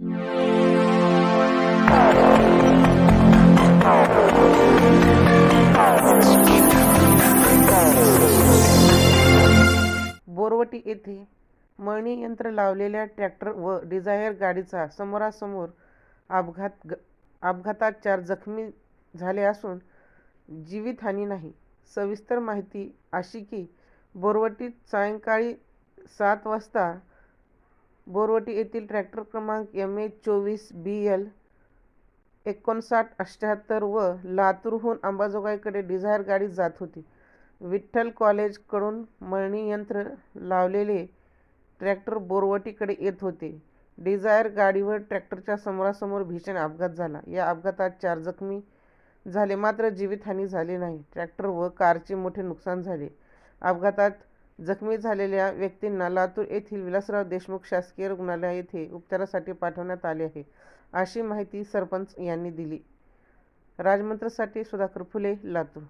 बोरवटी येथे मळणी यंत्र लावलेल्या ट्रॅक्टर व डिझायर गाडीचा समोरासमोर अपघात ग अपघातात चार जखमी झाले असून जीवितहानी नाही. सविस्तर माहिती अशी की बोरवटीत सायंकाळी सात वाजता बोरवटी येथील ट्रॅक्टर क्रमांक एम ए चोवीस बी एल एकोणसाठ अठ्ठ्याहत्तर व लातूरहून अंबाजोगाईकडे डिझायर गाडी जात होती. विठ्ठल कॉलेजकडून मळणी यंत्र लावलेले ट्रॅक्टर बोरवटीकडे येत होते. डिझायर गाडीवर ट्रॅक्टरच्या समोरासमोर भीषण अपघात झाला. या अपघातात चार जखमी झाले मात्र जीवितहानी झाली नाही. ट्रॅक्टर व कारचे मोठे नुकसान झाले. अपघातात जखमी झालेल्या व्यक्तींना लातूर येथील विलासराव देशमुख शासकीय रुग्णालय येथे उपचारासाठी पाठवण्यात आले आहे अशी माहिती सरपंच यांनी दिली. राजमंत्रसाठी सुधाकर फुले लातूर.